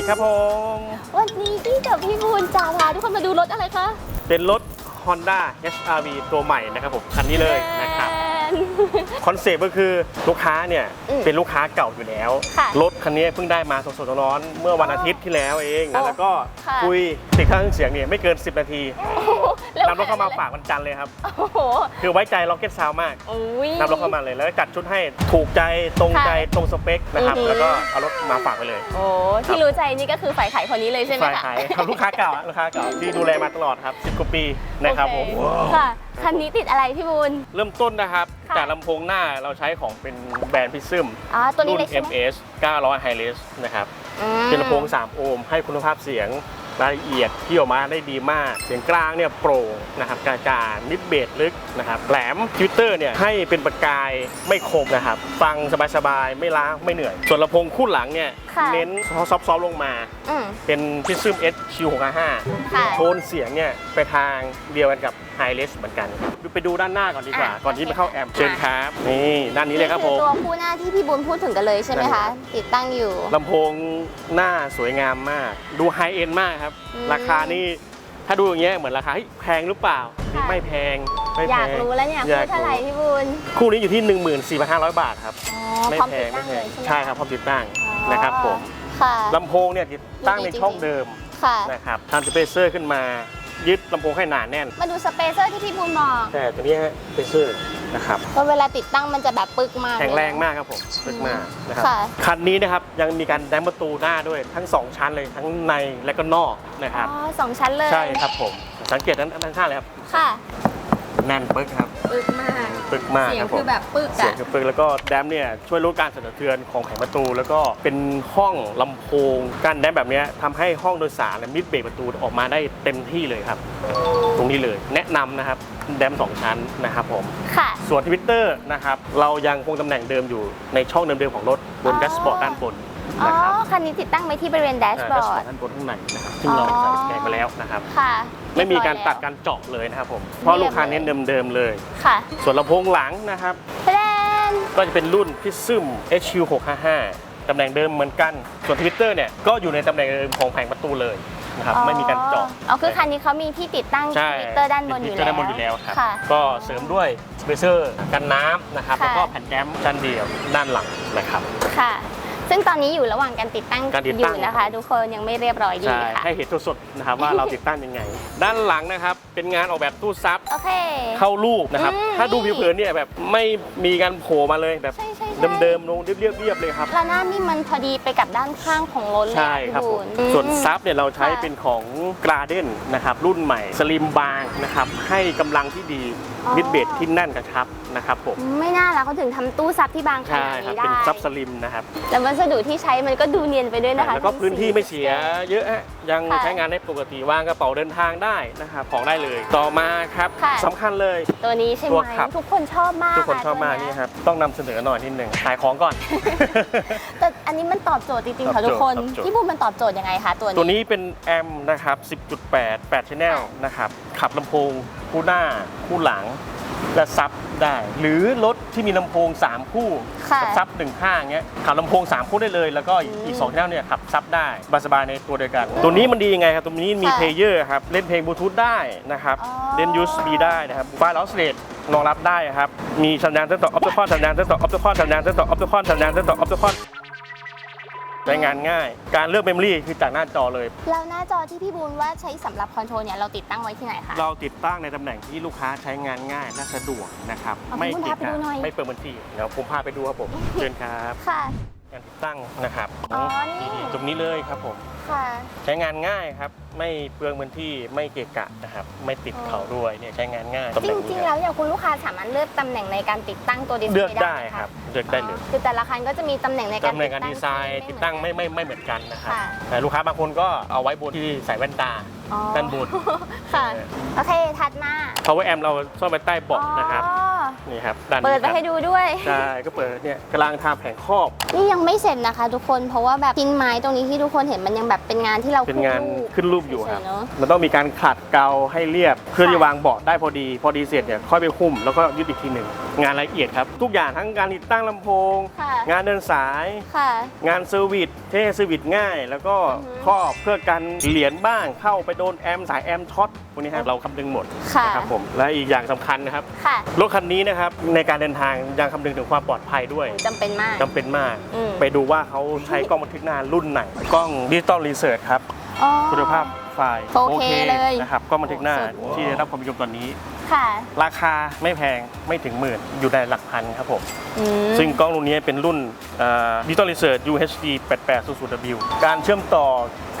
ดีครับผมวันนี้พี่กับพี่บูนจะพาทุกคนมาดูรถอะไรคะ เป็นรถ Honda HRV ตัวใหม่นะครับผม คันนี้เลยนะครับแอน คอนเซปต์ก็คือลูกค้าเนี่ยอืมเป็นลูกค้าเก่าอยู่แล้วค่ะรถคันนี้เพิ่งได้มาสดๆร้อนๆเมื่อวันอาทิตย์ที่แล้วเองโอ้แล้วก็ค่ะคุยติดเครื่องเสียงเนี่ยไม่เกิน 10 นาทีโอ้โหร็วนำรถเข้ามาฝากวันจันทร์เลยครับโอ้โหคือไว้ใจ Rocket Sound มากอุ้ยนำรถเข้ามาเลยแล้วก็จัดชุดให้ถูกใจตรงใจค่ะตรงสเปคนะครับอือหือแล้วก็เอารถมาฝากไปเลย โอ้ที่รู้ใจนี่ก็คือฝ่ายขายคนนี้เลยใช่ไหมฝ่ายคะขายครับลูกค้าเก่าอะลูกค้าเก่าที่ดูแลมาตลอดครับ 10กว่าปีนะครับผมโอเค่ะคันนี้ติดอะไรพี่บูนเริ่มต้นนะครับ ค่ะ จากลำโพงหน้าเราใช้ของเป็นแบรนด์พิซึมอ๋อตัวนี้รุ่น เลยใช่ไหม MS 900 High Res นะครับ อืมเป็นลำโพง 3 โอห์มให้คุณภาพเสียง รายละเอียดที่ออกมาได้ดีมากเสียงกลางเนี่ยโปร่งนะครับกลางๆมิดเบสลึกนะครับแหลมทวิตเตอร์เนี่ยให้เป็นประกายไม่คมนะครับฟังสบายๆไม่ล้าไม่เหนื่อย ส่วนลำโพงคู่หลังเนี่ยค่ะเน้นซอฟต์ๆลงมา อืม เป็นพิซึม S Q655 ค่ะ โทนเสียงเนี่ยไปทางเดียวกันกับ High Res เหมือนกัน ไปดูด้านหน้าก่อนดีกว่า อะก่อนที่ไปเข้าแอมป์ค่ะเชิญครับ นี่ด้านนี้เลยครับผอมตัวคู่หน้าที่พี่บูนพูดถึงกันเลยใช่ไหมนั่นคะครับติดตั้งอยู่ ลำโพงหน้าสวยงามมาก ดูไฮเอ็นมากครับอืมราคานี่ถ้าดูอย่างเงี้ยเหมือนราคาเฮ้ยแพงหรือเปล่าค่ะไม่แพงไม่อแพยากง รู้แล้วเนี่ยอยาคู่ก เท่าไหร่รู้พี่บูนคู่นี้อยู่ที่ 14,500 บาทครับ อ๋อไม่พร้อมแพติดงตั้ไม่งแพเลงยใช่ไหมใช่ครับพร้อมติดตั้งอ๋อนะครับผมค่ะ ลำโพงเนี่ยติดตั้งในช่องเดิมค่ะ นะครับทำสเปเซอร์ขึ้นมายึดลำโพงให้หนาแน่น มาดูสเปเซอร์ที่พี่บูนบอก แต่ตัวนี้ฮะสเปเซอร์ นะครับว่าเวลาติดตั้งมันจะแบบปึกมากแข็งแรงเลยนะมากครับผมลึกมากนะครับค่ะคันนี้นะครับยังมีการแดมประตูหน้าด้วยทั้ง 2 ชั้นเลยทั้งในและก็นอกนะครับอ๋อสองชั้นเลยใช่ครับผมสังเกตด้านด้านข้างเลยครับค่ะ แน่นปึ๊กครับ ปึกมากปึกมากเสียคงรับผคือมแบบปึกเสียงอะคือปึกแล้วก็แดมเนี่ยช่วยลดการสั่นสะเทือนของแผงประตู แล้วก็เป็นห้องลำโพงการแดมแบบเนี้ยทำให้ห้องโดยสารและมิดเบรกประตูออกมาได้เต็มที่เลยครับ ตรงนี้เลยแนะนำนะครับแดมสองชั้นนะครับผม ค่ะ ส่วนทวิตเตอร์นะครับ เรายังคงตำแหน่งเดิมอยู่ในช่องเดิมๆของรถบนอ๋อแดชบอร์ดด้านบน อ๋อ นะครับคันนี้ติดตั้งไว้ที่บริเวณแดชอ่าบอแดชบอร์ร์ดดด้านบนข้างในนะครับซึ่งเราใส่สแกนมาแล้วนะครับ ค่ะไม่มีการเยบตัดอยการเจาะเลยนะครับผม เพราะลูกค้าเน้นเดิมๆเลยแล้วค่ะส่วนลำโพงหลังนะครับแสดงก็จะเป็นรุ่นพิซึม HU655 ตำแหน่งเดิมเหมือนกัน ส่วนทวิตเตอร์เนี่ยก็อยู่ในตำแหน่งเดิมของแผงประตูเลยนะครับ ไม่มีการเจาะอ๋อ คือคันนี้เขามีที่ติดตั้งใช่ทวิตเตอร์ด้านบนอยู่ทแล้ว ด้านบนอยู่แล้วครับ ค่ะ ก็เสริมด้วยสเปเซอร์กันน้ำนะครับ ค่ะ แล้วก็แผ่นแก้มชั้นเดียวด้านหลังนะครับ ค่ะ ซึ่งตอนนี้อยู่ระหว่างการติดตั้งการติดอตั้งยู่นะคะ ทุกคนยังไม่เรียบร้อยดีใช่ค่ะ ให้เห็นสดๆนะครับว่าเราติดตั้งยังไง ด้านหลังนะครับเป็นงานออกแบบตู้ซับโอเค เข้ารูปนะครับ อืมถ้าดูผิวเผินเนี่ยแบบไม่มีการโผล่มาเลยแบบใช่ใช่ใช่ เดิมๆลงเรียบๆเรียบเลยครับ ระนาบนี่มันพอดีไปกับด้านข้างของรถเลยใช่อะพี่ครับผมบุญส่วนอืม ซับเนี่ยเราใช้ค่ะเป็นของกราเดนนะครับรุ่นใหม่สลิมบางนะครับให้กำลังที่ดีอ๋อมิดเบสที่แน่นกระชับนะครับผมไม่น่าละเขาถึงทำตู้ซับที่บางขใช่นาดครับนี้ได้เป็นซับสลิมนะครับแล้ววัสดุที่ใช้มันก็ดูเนียนไปด้วยนะคะ แล้วก็พื้นที่ไม่เสียเยอะฮะยังค่ะใช้งานได้ปกติวางกระเป๋าเดินทางได้นะครับของได้เลยต่อมาครับค่ะ สำคัญเลย ตัวนี้ใช่ไหตัมวขับ ทุกคนชอบมากทุกคนชอบมากตัวนี่เยครับต้องนำเสนอหน่อยนิดหนึ่งขายของก่อน แต่อันนี้มันตอบโจทย์จริงๆตอค่ะบโจทย์ทุกคน ตอบโจทย์ พี่บูมมันตอบโจทย์ยังไงคะตัวนี้ ตัวนี้เป็นแอมป์นะครับ 10.8 8 channel นะครับ ขับลำโพงคู่หน้า คู่หลัง และซับ ได้ หรือรถที่มีลำโพง 3 คู่ค่ะกับซับหนึ่งข้างเงี้ยขับลำโพง 3 คู่ได้เลย แล้วก็อีกอืมอีก2 channel เนี่ยขับซับได้สบายๆในตัวเดียวกัน ตัวนี้มันดียังไงครับ ตัวนี้มีค่ะเพลเยอร์ครับเล่นเพลงบลูทูธได้นะครับอ๋อ เล่น USB ได้นะครับไฟล์ลอสเลตรองรับได้ครับมีสัญญาณเส้นต่อออปติคอนสัญญาณเส้นต่อออปติคอนสัญญาณเส้นต่อออปติคอนสัญญาณเส้นต่อออปติคอน ใช้งานง่าย การเลือกเมมโมรี่คือจากหน้าจอเลย แล้วหน้าจอที่พี่บูนว่าใช้สำหรับคอนโทรลเนี่ยเราติดตั้งไว้ที่ไหนคะ เราติดตั้งในตำแหน่งที่ลูกค้าใช้งานง่ายและสะดวกนะครับ เอาไม่คุณเกะพาไปกะดูหน่อย ไม่เปิดบัญชีเดี๋ยวผมพาไปดูครับผม เชิญครับ ค่ะ การติดตั้งนะครับอ๋อนี่ ตรงนี้เลยครับผม ค่ะ ใช้งานง่ายครับ ไม่เปลืองพื้นที่ไม่เกะกะนะครับ ไม่ติดอ๋อ เขาด้วยเนี่ยใช้งานง่ายตำแหจน่งริงนี้ๆคแล้รับวอย่างคุณลูกค้าสามารถเลือกตำแหน่งในการติดตั้งตัวดิสเพเลือกย์ได้ไหมะครับเลือกได้เลยอ๋อคือแต่ละคันก็จะมีตำแหน่งในการตำแหน่งการดีไซน์ที่ติดตั้งไม่ไม่ไม่เหมือนกันนะครับค่ะแต่ลูกค้าบางคนก็เอาไว้บนที่ใส่แว่นตาอ๋อด้านบนค่ะเออโอเค ถัดมา power amp เราซ่อนไว้ใต้เบาะนะครับ อ๋อ นี่ครับด้านเปิดนี้ไปครับให้ดูด้วย ใช่ก็เปิดเนี่ยกำลังทำแผงครอบ นี่ยังไม่เสร็จนะคะ ทุกคน เพราะว่าแบบชิ้นไม้ตรงนี้ที่ทุกคนเห็นมันยังแบบเป็นงานที่เราเป็นงานขึ้นรูปขึ้นรูปอยู่ครับเฉยๆเนอะ มันต้องมีการขัดเกลาให้เรียบ เพื่อที่วางเบาะได้พอดี พอดีเสร็จเนี่ยค่อยไปหุ้มแล้วก็ยึดอีกทีหนึ่ง งานละเอียดครับ ทุกอย่างทั้งการติดตั้งลำโพง ค่ะ งานเดินสาย ค่ะ งานเซอร์วิส เท่เซอร์วิสง่าย แล้วก็อือฮึครอบเพื่อกันเหรียญบ้างเข้าไปโดนแอมสายแอมช็อตพวกนี้ครับเราคำนึงหมดค่ะนะครับผมและอีกอย่างสำคัญนะครับค่ะรถคันนี้นะครับในการเดินทางยังคำนึงถึงความปลอดภัยด้วยจำเป็นมากจำเป็นมาก อืมไปดูว่าเขาใช้กล้องบันทึกหน้ารุ่นไหน กล้องดิจิตอลรีเสิร์ชครับ อ๋อ คุณภาพไฟล์โอเคเลยนะครับกล้องบันทึกหน้าสุด ที่ได้รับความนิยมตอนนี้ ค่ะ ราคาไม่แพงไม่ถึงหมื่นอยู่ในหลักพันครับผม อืมซึ่งกล้องรุ่นนี้เป็นรุ่นดิจิตอลรีเสิร์ช UHD 8800W การเชื่อมต่อ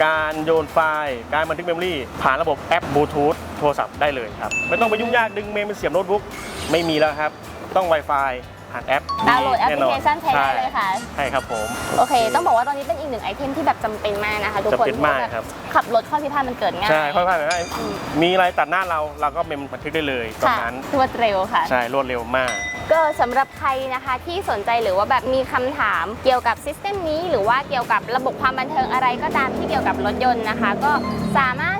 การโยนไฟล์การบันทึกเมมโมรี่ผ่านระบบแอปบลูทูธโทรศัพท์ได้เลยครับ ไม่ต้องไปยุ่งยากดึงเมมไปเสียบโน้ตบุ๊กไม่มีแล้วครับ ต้อง Wi-Fi ผ่านแอปดาวน์โหลดแอปพลิเคชันใช้ได้เลยค่ะ ใช่ครับผม โอเค ต้องบอกว่าตอนนี้เป็นอีกหนึ่งไอเทมที่แบบจำเป็นมากนะคะทุกคนจำเป็นมากครับ ขับรถข้อพิพาทมันเกิดง่ายใช่ค่อยๆไปอืมมีอะไรตัดหน้าเราเราก็เมมบันทึกได้เลยตรงค่ะนั้นรวดเร็วค่ะ ใช่รวดเร็วมากก็สำหรับใครนะคะที่สนใจหรือว่าแบบมีคำถามเกี่ยวกับซิสเต็มนี้ หรือว่าเกี่ยวกับระบบความบันเทิงอะไรก็ตามที่เกี่ยวกับรถยนต์นะคะ ก็สามารถเข้ามา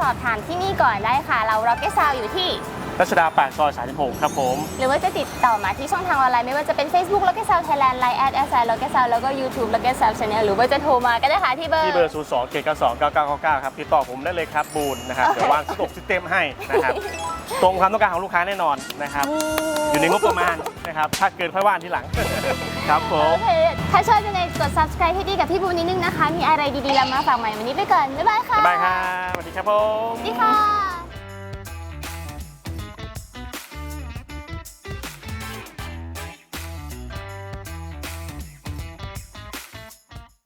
สอบถามที่นี่ก่อนได้ค่ะ เรา Rocket Sound อยู่ที่ รัชดาปากซอย36ครับผม หรือว่าจะติดต่อมาที่ช่องทางออนไลน์ไม่ว่าจะเป็น Facebook Rocket Sound Thailand Line at s i Rocket Sound แล้วก็ YouTube Rocket Sound Channel หรือว่าจะโทรมาก็ได้ค่ะที่เบอร์ ที่เบอร์ 0 2 7 9 2 9 9 9 9 ครับ ติดต่อผมได้เลยครับบูนนะครับ เดี๋ยววางสต็อกซิสเต็มให้นะครับ ตรงความต้องการของลูกค้าแน่นอนนะครับ อยู่ในงบประมาณนะครับ ถ้าเกินค่อยว่านทีหลัง ครับผโอมเคถ้าชอบยังไงกด subscribe ให้ดีกับพี่บูนิดนึงนะคะ มีอะไรดีๆเรามาฝากใหม่วันนี้ไปก่อน บ๊ายบายค่ะ บ๊ายบายครับสวัสดีครับผม สวัสดีค่ะ